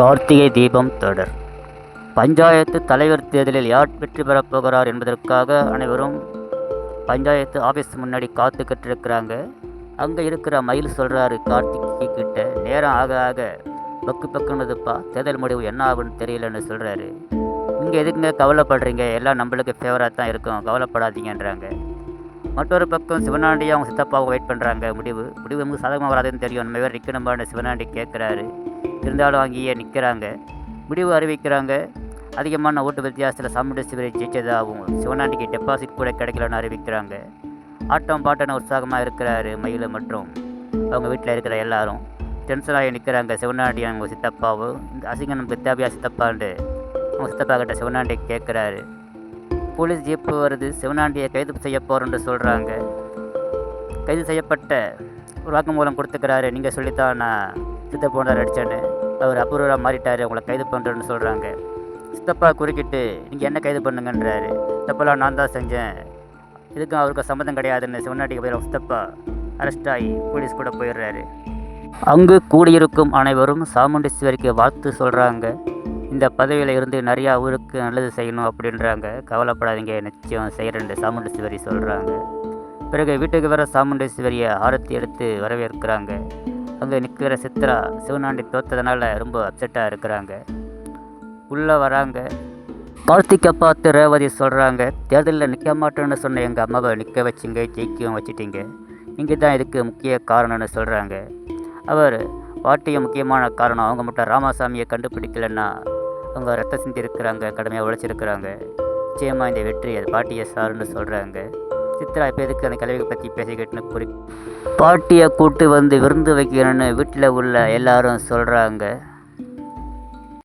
கார்த்திகை தீபம் தொடர். பஞ்சாயத்து தலைவர் தேர்தலில் யார் வெற்றி பெறப் போகிறார் என்பதற்காக அனைவரும் பஞ்சாயத்து ஆஃபீஸ் முன்னாடி காத்துக்கிட்டு இருக்கிறாங்க அங்கே இருக்கிற மயில் சொல்கிறாரு கார்த்திகை கிட்ட. நேரம் ஆக ஆக பக்கு பக்குன்னதுப்பா தேர்தல் முடிவு என்ன ஆகுன்னு தெரியலன்னு சொல்கிறாரு நீங்கள் எதுக்குங்க கவலைப்படுறீங்க? எல்லாம் நம்மளுக்கு ஃபேவராக தான் இருக்கும். கவலைப்படாதீங்கன்றாங்க. மற்றொரு பக்கம் சிவனாண்டியும் அவங்க சித்தப்பாவும் வெயிட் பண்ணுறாங்க முடிவு. முடிவு நமக்கு சாதகமாக வராதுன்னு தெரியும். நம்ம வேறு நிற்கணும்பான்னு சிவனாண்டி கேட்குறாரு இருந்தாலும் அங்கேயே நிற்கிறாங்க முடிவு அறிவிக்கிறாங்க. அதிகமான ஓட்டு வித்தியாசத்தில் சாமுண்டி சிவரை ஜெயிச்சதாகவும் சிவனாண்டிக்கு டெபாசிட் கூட கிடைக்கலன்னு அறிவிக்கிறாங்க. ஆட்டம் பாட்டன உற்சாகமாக இருக்கிறாரு மயில் மற்றும் அவங்க வீட்டில் இருக்கிற எல்லாரும். டென்ஷனாகி நிற்கிறாங்க சிவனாண்டி அவங்க சித்தப்பாவும். இந்த அசிங்கம் நமக்கு தேவையா சித்தப்பான்ட்டு அவங்க சித்தப்பா கிட்ட சிவனாண்டி கேட்குறாரு போலீஸ் ஜீப்பு வருது சிவனாண்டியை கைது செய்ய போகிறோன்னு சொல்கிறாங்க கைது செய்யப்பட்ட ஒரு வாக்குமூலம் கொடுத்துக்கிறாரு. நீங்கள் சொல்லித்தான் நான் சித்த போனார் அடித்தேன்னு அவர் அபூர்வமாக மாறிட்டார் உங்களை கைது பண்ணுறேன்னு சொல்கிறாங்க சித்தப்பா குறுக்கிட்டு நீங்கள் என்ன கைது பண்ணுங்கன்றாரு. சித்தப்பெல்லாம் நான் தான் செஞ்சேன். இதுக்கும் அவருக்கு சம்மந்தம் கிடையாதுன்னு சிவனாண்டிக்கு போய் சித்தப்பா அரெஸ்ட் ஆகி போலீஸ் கூட போயிடுறாரு. அங்கு கூடியிருக்கும் அனைவரும் சாமுண்டீஸ்வரிக்கு வாழ்த்து சொல்கிறாங்க இந்த பதவியில் இருந்து நிறையா ஊருக்கு நல்லது செய்யணும் அப்படின்றாங்க. கவலைப்படாதீங்க நிச்சயம் செய்கிறேன் சாமுண்டேஸ்வரி சொல்கிறாங்க பிறகு வீட்டுக்கு வர சாமுண்டேஸ்வரியை ஆரத்தி எடுத்து வரவேற்கிறாங்க. அங்கே நிற்கிற சித்ரா சிவனாண்டி தோத்ததுனால ரொம்ப அப்செட்டாக இருக்கிறாங்க. உள்ளே வராங்க. கார்த்திகை பார்த்து ரேவதி சொல்கிறாங்க தேர்தலில் நிற்க மாட்டேன்னு சொன்ன எங்கள் அம்மாவை நிற்க வச்சிங்க ஜெயிக்கவும் வச்சுட்டீங்க. நீங்கள் தான் இதுக்கு முக்கிய காரணம்னு சொல்கிறாங்க அவர் பாட்டிய முக்கியமான காரணம் அவங்க மட்டும் ராமசாமியை கண்டுபிடிக்கலன்னா அவங்க ரத்த சிந்தி இருக்கிறாங்க கடுமையாக உழைச்சிருக்கிறாங்க. நிச்சயமாக இந்த வெற்றி அது பாட்டியை சாருன்னு சொல்கிறாங்க சித்ரா இப்போ எதுக்கு அந்த கல்வியை பற்றி பேசிக்கிட்டுன்னு குறி பாட்டியை கூட்டு வந்து விருந்து வைக்கணும்னு வீட்டில் உள்ள எல்லாரும் சொல்கிறாங்க